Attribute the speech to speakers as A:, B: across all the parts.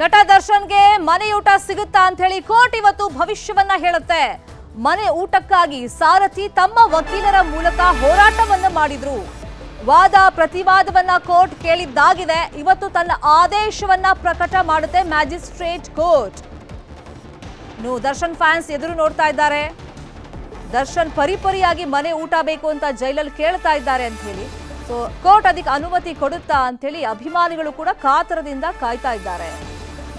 A: ನಟ ದರ್ಶನ್ಗೆ ಮನೆಯೂಟ ಸಿಗುತ್ತಾ ಅಂತ ಹೇಳಿ ಕೋರ್ಟ್ ಇವತ್ತು ಭವಿಷ್ಯವನ್ನ ಹೇಳುತ್ತೆ. ಮನೆ ಊಟಕ್ಕಾಗಿ ಸಾರಥಿ ತಮ್ಮ ವಕೀಲರ ಮೂಲಕ ಹೋರಾಟವನ್ನ ಮಾಡಿದ್ರು. ವಾದ ಪ್ರತಿವಾದವನ್ನ ಕೋರ್ಟ್ ಕೇಳಿದ್ದಾಗಿದೆ. ಇವತ್ತು ತನ್ನ ಆದೇಶವನ್ನ ಪ್ರಕಟ ಮಾಡುತ್ತೆ ಮ್ಯಾಜಿಸ್ಟ್ರೇಟ್ ಕೋರ್ಟ್. ನೋ ದರ್ಶನ್ ಫ್ಯಾನ್ಸ್ ಎದುರು ನೋಡ್ತಾ ಇದ್ದಾರೆ. ದರ್ಶನ್ ಪರಿಪರಿಯಾಗಿ ಮನೆ ಊಟ ಬೇಕು ಅಂತ ಜೈಲಲ್ಲಿ ಕೇಳ್ತಾ ಇದ್ದಾರೆ ಅಂತ ಹೇಳಿ ಸೊ ಕೋರ್ಟ್ ಅದಕ್ಕೆ ಅನುಮತಿ ಕೊಡುತ್ತಾ ಅಂತ ಹೇಳಿ ಅಭಿಮಾನಿಗಳು ಕೂಡ ಕಾತರದಿಂದ ಕಾಯ್ತಾ ಇದ್ದಾರೆ.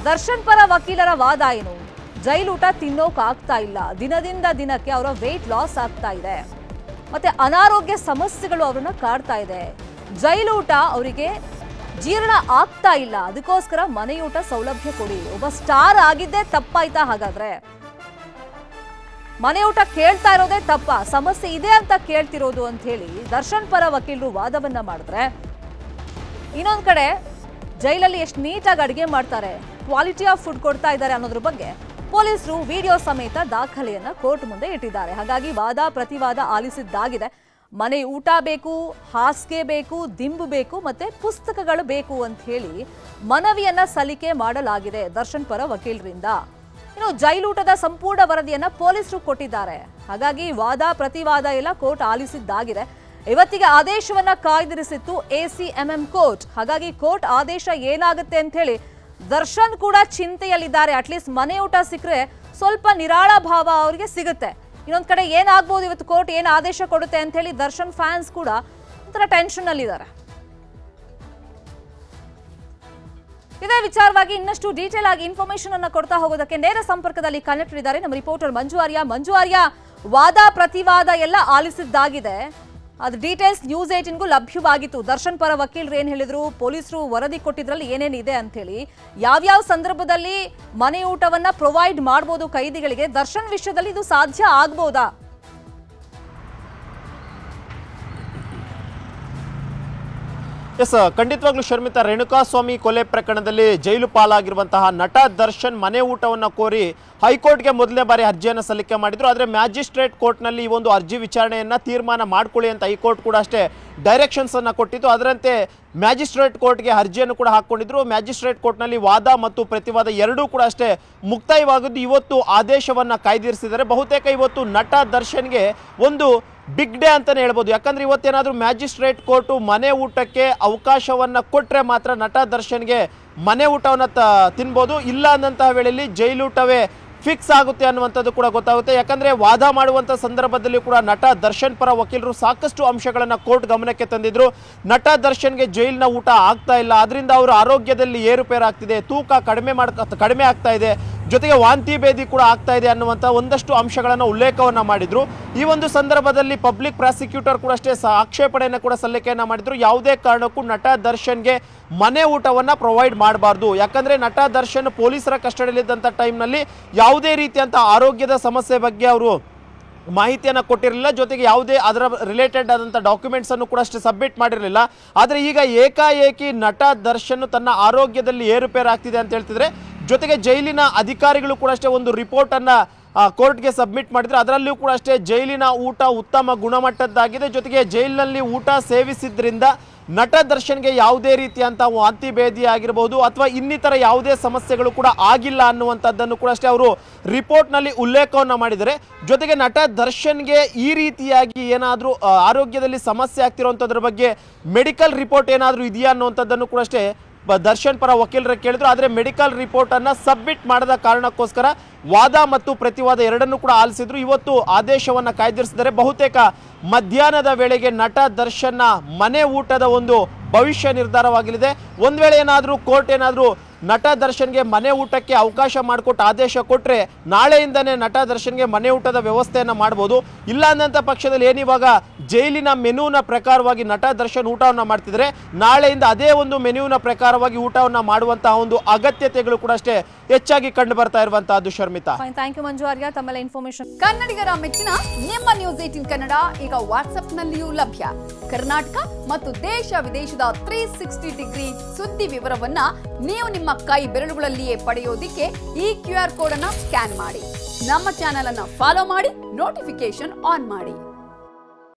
A: ದರ್ಶನ್ ಪರ ವಕೀಲರ ವಾದ ಏನು? ಜೈಲೂಟ ತಿನ್ನೋಕೆ ಆಗ್ತಾ ಇಲ್ಲ. ದಿನದಿಂದ ದಿನಕ್ಕೆ ಅವರ ವೆಯ್ಟ್ ಲಾಸ್ ಆಗ್ತಾ ಇದೆ. ಮತ್ತೆ ಅನಾರೋಗ್ಯ ಸಮಸ್ಯೆಗಳು ಅವರನ್ನ ಕಾಡ್ತಾ ಇದೆ. ಜೈಲೂಟ ಅವರಿಗೆ ಜೀರ್ಣ ಆಗ್ತಾ ಇಲ್ಲ. ಅದಕ್ಕೋಸ್ಕರ ಮನೆಯೂಟ ಸೌಲಭ್ಯ ಕೊಡಿ. ಒಬ್ಬ ಸ್ಟಾರ್ ಆಗಿದ್ದೇ ತಪ್ಪಾಯ್ತಾ ಹಾಗಾದ್ರೆ? ಮನೆಯೂಟ ಕೇಳ್ತಾ ಇರೋದೇ ತಪ್ಪ. ಸಮಸ್ಯೆ ಇದೆ ಅಂತ ಕೇಳ್ತಿರೋದು ಅಂತ ಹೇಳಿ ದರ್ಶನ್ ಪರ ವಕೀಲರು ವಾದವನ್ನ ಮಾಡಿದ್ರೆ, ಇನ್ನೊಂದ್ ಕಡೆ ಜೈಲಲ್ಲಿ ಎಷ್ಟು ನೀಟಾಗಿ ಅಡಿಗೆ ಮಾಡ್ತಾರೆ. ಕ್ವಾಲಿಟಿ ಆಫ್ ಫುಡ್ ಕೊಡ್ತಾ ಇದ್ದಾರೆ ಅನ್ನೋದ್ರ ಬಗ್ಗೆ ಪೊಲೀಸರು ವಿಡಿಯೋ ಸಮೇತ ದಾಖಲೆಯನ್ನ ಕೋರ್ಟ್ ಮುಂದೆ ಇಟ್ಟಿದ್ದಾರೆ. ಹಾಗಾಗಿ ವಾದ ಪ್ರತಿವಾದ ಆಲಿಸಿದ್ದಾಗಿದೆ. ಮನೆ ಊಟ ಬೇಕು, ಹಾಸಿಗೆ ಬೇಕು, ದಿಂಬು ಬೇಕು ಮತ್ತೆ ಪುಸ್ತಕಗಳು ಬೇಕು ಅಂತ ಹೇಳಿ ಮನವಿಯನ್ನ ಸಲ್ಲಿಕೆ ಮಾಡಲಾಗಿದೆ ದರ್ಶನ್ ಪರ ವಕೀಲರಿಂದ. ಇನ್ನು ಜೈಲೂಟದ ಸಂಪೂರ್ಣ ವರದಿಯನ್ನ ಪೊಲೀಸರು ಕೊಟ್ಟಿದ್ದಾರೆ. ಹಾಗಾಗಿ ವಾದ ಪ್ರತಿವಾದ ಎಲ್ಲ ಕೋರ್ಟ್ ಆಲಿಸಿದ್ದಾಗಿದೆ. ಇವತ್ತಿಗೆ ಆದೇಶವನ್ನ ಕಾಯ್ದಿರಿಸಿತ್ತು ಎಸಿಎಂಎಂ ಕೋರ್ಟ್. ಹಾಗಾಗಿ ಕೋರ್ಟ್ ಆದೇಶ ಏನಾಗುತ್ತೆ ಅಂತ ಹೇಳಿ ದರ್ಶನ್ ಕೂಡ ಚಿಂತೆಯಲ್ಲಿದ್ದಾರೆ. ಅಟ್ಲೀಸ್ಟ್ ಮನೆ ಊಟ ಸಿಕ್ಕರೆ ಸ್ವಲ್ಪ ನಿರಾಳ ಭಾವ ಅವರಿಗೆ ಸಿಗುತ್ತೆ. ಇನ್ನೊಂದು ಕಡೆ ಏನಾಗ್ಬೋದು ಇವತ್ತು ಕೋರ್ಟ್ ಏನು ಆದೇಶ ಕೊಡುತ್ತೆ ಅಂತ ಹೇಳಿ ದರ್ಶನ್ ಫ್ಯಾನ್ಸ್ ಕೂಡ ಒಂಥರ ಟೆನ್ಷನ್ ಅಲ್ಲಿದ್ದಾರೆ ಇದೇ ವಿಚಾರವಾಗಿ ಇನ್ನಷ್ಟು ಡೀಟೇಲ್ ಆಗಿ ಇನ್ಫಾರ್ಮೇಶನ್ ಅನ್ನ ಕೊಡ್ತಾ ಹೋಗೋದಕ್ಕೆ ನೇರ ಸಂಪರ್ಕದಲ್ಲಿ ಕನೆಕ್ಟ್ ಇದ್ದಾರೆ. ನಮ್ಮ ರಿಪೋರ್ಟರ್ ಮಂಜು ಆರ್ಯ. ಮಂಜು ಆರ್ಯ, ವಾದ ಪ್ರತಿವಾದ ಎಲ್ಲ ಆಲಿಸಿದ್ದಾಗಿದೆ. ಅದು ಡೀಟೇಲ್ಸ್ ನ್ಯೂಸ್ ಏಟಿನ್ಗೂ ಲಭ್ಯವಾಗಿತ್ತು. ದರ್ಶನ್ ಪರ ವಕೀಲರು ಏನು ಹೇಳಿದ್ರು? ಪೊಲೀಸರು ವರದಿ ಕೊಟ್ಟಿದ್ರಲ್ಲಿ ಏನೇನಿದೆ ಅಂತ ಹೇಳಿ. ಯಾವ್ಯಾವ ಸಂದರ್ಭದಲ್ಲಿ ಮನೆ ಊಟವನ್ನ ಪ್ರೊವೈಡ್ ಮಾಡ್ಬೋದು ಕೈದಿಗಳಿಗೆ? ದರ್ಶನ್ ವಿಷಯದಲ್ಲಿ ಇದು ಸಾಧ್ಯ ಆಗ್ಬೋದಾ?
B: ಎಸ್ ಖಂಡಿತವಾಗ್ಲೂ ಶರ್ಮಿತಾ, ರೇಣುಕಾಸ್ವಾಮಿ ಕೊಲೆ ಪ್ರಕರಣದಲ್ಲಿ ಜೈಲು ಪಾಲಾಗಿರುವಂತಹ ನಟ ದರ್ಶನ್ ಮನೆ ಊಟವನ್ನು ಕೋರಿ ಹೈಕೋರ್ಟ್ಗೆ ಮೊದಲನೇ ಬಾರಿ ಅರ್ಜಿಯನ್ನು ಸಲ್ಲಿಕೆ ಮಾಡಿದ್ರು. ಆದರೆ ಮ್ಯಾಜಿಸ್ಟ್ರೇಟ್ ಕೋರ್ಟ್ನಲ್ಲಿ ಈ ಒಂದು ಅರ್ಜಿ ವಿಚಾರಣೆಯನ್ನು ತೀರ್ಮಾನ ಮಾಡ್ಕೊಳ್ಳಿ ಅಂತ ಹೈಕೋರ್ಟ್ ಕೂಡ ಅಷ್ಟೇ ಡೈರೆಕ್ಷನ್ಸನ್ನು ಕೊಟ್ಟಿತ್ತು. ಅದರಂತೆ ಮ್ಯಾಜಿಸ್ಟ್ರೇಟ್ ಕೋರ್ಟ್ಗೆ ಅರ್ಜಿಯನ್ನು ಕೂಡ ಹಾಕೊಂಡಿದ್ರು. ಮ್ಯಾಜಿಸ್ಟ್ರೇಟ್ ಕೋರ್ಟ್ನಲ್ಲಿ ವಾದ ಮತ್ತು ಪ್ರತಿವಾದ ಎರಡೂ ಕೂಡ ಅಷ್ಟೇ ಮುಕ್ತಾಯವಾಗಿದ್ದು. ಇವತ್ತು ಆದೇಶವನ್ನು ಕಾಯ್ದಿರಿಸಿದರೆ ಬಹುತೇಕ ಇವತ್ತು ನಟ ದರ್ಶನ್ಗೆ ಒಂದು ಬಿಗ್ ಡೇ ಅಂತಲೇ ಹೇಳ್ಬೋದು. ಯಾಕಂದ್ರೆ ಇವತ್ತೇನಾದರೂ ಮ್ಯಾಜಿಸ್ಟ್ರೇಟ್ ಕೋರ್ಟು ಮನೆ ಊಟಕ್ಕೆ ಅವಕಾಶವನ್ನ ಕೊಟ್ಟರೆ ಮಾತ್ರ ನಟ ದರ್ಶನ್ಗೆ ಮನೆ ಊಟವನ್ನ ತ, ತಿನ್ಬೋದು. ಇಲ್ಲ ಅನ್ನಂತಹ ವೇಳೆಯಲ್ಲಿ ಜೈಲೂಟವೇ ಫಿಕ್ಸ್ ಆಗುತ್ತೆ ಅನ್ನುವಂಥದ್ದು ಕೂಡ ಗೊತ್ತಾಗುತ್ತೆ. ಯಾಕಂದ್ರೆ ವಾದ ಮಾಡುವಂಥ ಸಂದರ್ಭದಲ್ಲಿ ಕೂಡ ನಟ ದರ್ಶನ್ ಪರ ವಕೀಲರು ಸಾಕಷ್ಟು ಅಂಶಗಳನ್ನು ಕೋರ್ಟ್ ಗಮನಕ್ಕೆ ತಂದಿದ್ರು. ನಟ ದರ್ಶನ್ಗೆ ಜೈಲಿನ ಊಟ ಆಗ್ತಾ ಇಲ್ಲ. ಅದರಿಂದ ಅವರ ಆರೋಗ್ಯದಲ್ಲಿ ಏರುಪೇರಾಗ್ತಿದೆ. ತೂಕ ಕಡಿಮೆ ಮಾಡ್ ಕಡಿಮೆ ಆಗ್ತಾ ಇದೆ. ಜೊತೆಗೆ ವಾಂತಿ ಭೇದಿ ಕೂಡ ಆಗ್ತಾ ಇದೆ ಅನ್ನುವಂಥ ಒಂದಷ್ಟು ಅಂಶಗಳನ್ನು ಉಲ್ಲೇಖವನ್ನ ಮಾಡಿದ್ರು. ಈ ಒಂದು ಸಂದರ್ಭದಲ್ಲಿ ಪಬ್ಲಿಕ್ ಪ್ರಾಸಿಕ್ಯೂಟರ್ ಕೂಡ ಅಷ್ಟೇ ಆಕ್ಷೇಪಣೆಯನ್ನು ಕೂಡ ಸಲ್ಲಿಕೆಯನ್ನ ಮಾಡಿದ್ರು. ಯಾವುದೇ ಕಾರಣಕ್ಕೂ ನಟ ದರ್ಶನ್ಗೆ ಮನೆ ಊಟವನ್ನ ಪ್ರೊವೈಡ್ ಮಾಡಬಾರ್ದು. ಯಾಕಂದ್ರೆ ನಟ ದರ್ಶನ್ ಪೊಲೀಸರ ಕಸ್ಟಡಿಯಲ್ಲಿದ್ದಂಥ ಟೈಮ್ನಲ್ಲಿ ಯಾವುದೇ ರೀತಿಯಂಥ ಆರೋಗ್ಯದ ಸಮಸ್ಯೆ ಬಗ್ಗೆ ಅವರು ಮಾಹಿತಿಯನ್ನು ಕೊಟ್ಟಿರಲಿಲ್ಲ. ಜೊತೆಗೆ ಯಾವುದೇ ಅದರ ರಿಲೇಟೆಡ್ ಆದಂಥ ಡಾಕ್ಯುಮೆಂಟ್ಸ್ ಅನ್ನು ಕೂಡ ಅಷ್ಟೇ ಸಬ್ಮಿಟ್ ಮಾಡಿರಲಿಲ್ಲ. ಆದರೆ ಈಗ ಏಕಾಏಕಿ ನಟ ದರ್ಶನ್ ತನ್ನ ಆರೋಗ್ಯದಲ್ಲಿ ಏರುಪೇರಾಗ್ತಿದೆ ಅಂತ ಹೇಳ್ತಿದ್ರೆ ಜೊತೆಗೆ ಜೈಲಿನ ಅಧಿಕಾರಿಗಳು ಕೂಡ ಅಷ್ಟೇ ಒಂದು ರಿಪೋರ್ಟ್ ಅನ್ನ ಆ, ಕೋರ್ಟ್ಗೆ ಸಬ್ಮಿಟ್ ಮಾಡಿದ್ರೆ. ಅದರಲ್ಲಿಯೂ ಕೂಡ ಅಷ್ಟೇ ಜೈಲಿನ ಊಟ ಉತ್ತಮ ಗುಣಮಟ್ಟದ್ದಾಗಿದೆ. ಜೊತೆಗೆ ಜೈಲಿನಲ್ಲಿ ಊಟ ಸೇವಿಸಿದ್ರಿಂದ ನಟ ದರ್ಶನ್ಗೆ ಯಾವುದೇ ರೀತಿಯಂತ ವಾಂತಿ ಭೇದಿ ಆಗಿರಬಹುದು ಅಥವಾ ಇನ್ನಿತರ ಯಾವುದೇ ಸಮಸ್ಯೆಗಳು ಕೂಡ ಆಗಿಲ್ಲ ಅನ್ನುವಂಥದ್ದನ್ನು ಕೂಡ ಅಷ್ಟೇ ಅವರು ರಿಪೋರ್ಟ್ನಲ್ಲಿ ಉಲ್ಲೇಖವನ್ನು ಮಾಡಿದ್ದಾರೆ. ಜೊತೆಗೆ ನಟ ದರ್ಶನ್ಗೆ ಈ ರೀತಿಯಾಗಿ ಏನಾದರೂ ಆರೋಗ್ಯದಲ್ಲಿ ಸಮಸ್ಯೆ ಆಗ್ತಿರೋಂಥದ್ರ ಬಗ್ಗೆ ಮೆಡಿಕಲ್ ರಿಪೋರ್ಟ್ ಏನಾದರೂ ಇದೆಯಾ ಅನ್ನುವಂಥದ್ದನ್ನು ಕೂಡ ಅಷ್ಟೇ ದರ್ಶನ್ ಪರ ವಕೀಲರ ಕೇಳಿದ್ರು, ಆದರೆ ಮೆಡಿಕಲ್ ರಿಪೋರ್ಟ್ ಅನ್ನ ಸಬ್ಮಿಟ್ ಮಾಡದ ಕಾರಣಕ್ಕೋಸ್ಕರ ವಾದ ಮತ್ತು ಪ್ರತಿವಾದ ಎರಡನ್ನೂ ಕೂಡ ಆಲಿಸಿದ್ರು. ಇವತ್ತು ಆದೇಶವನ್ನ ಕಾಯ್ದಿರಿಸಿದರೆ ಬಹುತೇಕ ಮಧ್ಯಾಹ್ನದ ವೇಳೆಗೆ ನಟ ದರ್ಶನ್ನ ಮನೆ ಊಟದ ಒಂದು ಭವಿಷ್ಯ ನಿರ್ಧಾರವಾಗಲಿದೆ. ಒಂದ್ ವೇಳೆ ಏನಾದರೂ, ಕೋರ್ಟ್ ಏನಾದರೂ ನಟ ದರ್ಶನ್ಗೆ ಮನೆ ಊಟಕ್ಕೆ ಅವಕಾಶ ಮಾಡಿಕೊಟ್ಟು ಆದೇಶ ಕೊಟ್ಟರೆ ನಾಳೆಯಿಂದನೇ ನಟ ದರ್ಶನ್ಗೆ ಮನೆ ಊಟದ ವ್ಯವಸ್ಥೆಯನ್ನು ಮಾಡ್ಬೋದು. ಇಲ್ಲ ಅಂದಂಥ ಪಕ್ಷದಲ್ಲಿ ಏನಿವಾಗ ಜೈಲಿನ ಮೆನುವಿನ ಪ್ರಕಾರವಾಗಿ ನಟ ದರ್ಶನ್ ಊಟವನ್ನು ಮಾಡ್ತಿದ್ರೆ ನಾಳೆಯಿಂದ ಅದೇ ಒಂದು ಮೆನುವಿನ ಪ್ರಕಾರವಾಗಿ ಊಟವನ್ನು ಮಾಡುವಂತಹ ಒಂದು ಅಗತ್ಯತೆಗಳು ಕೂಡ ಅಷ್ಟೇ ಹೆಚ್ಚಾಗಿ ಕಂಡು ಬರ್ತಾ ಇರುವಂತಹದ್ದು Sharmita.
A: Thank you Manju Arya. ತಮ್ಮೆಲ್ಲ ಇನ್ಫಾರ್ಮೇಶನ್
C: ಕನ್ನಡಿಗರ ಮೆಚ್ಚಿನ ನಿಮ್ಮ ನ್ಯೂಸ್ ಏಟಿನ್ ಕನ್ನಡ ಈಗ ವಾಟ್ಸ್ಆಪ್ನಲ್ಲಿಯೂ ಲಭ್ಯ. ಕರ್ನಾಟಕ ಮತ್ತು ದೇಶ ವಿದೇಶದ ತ್ರೀ ಸಿಕ್ಸ್ಟಿ ಡಿಗ್ರಿ ಸುದ್ದಿ ವಿವರವನ್ನ ನೀವು ಕೈ ಬೆರಳುಗಳಲ್ಲಿಯೇ ಪಡೆಯೋದಿಕ್ಕೆ ಈ ಕ್ಯೂ ಆರ್ ಕೋಡ್ ಅನ್ನ ಸ್ಕ್ಯಾನ್ ಮಾಡಿ. ನಮ್ಮ ಚಾನೆಲ್ ಅನ್ನ ಫಾಲೋ ಮಾಡಿ ನೋಟಿಫಿಕೇಶನ್ ಆನ್ ಮಾಡಿ.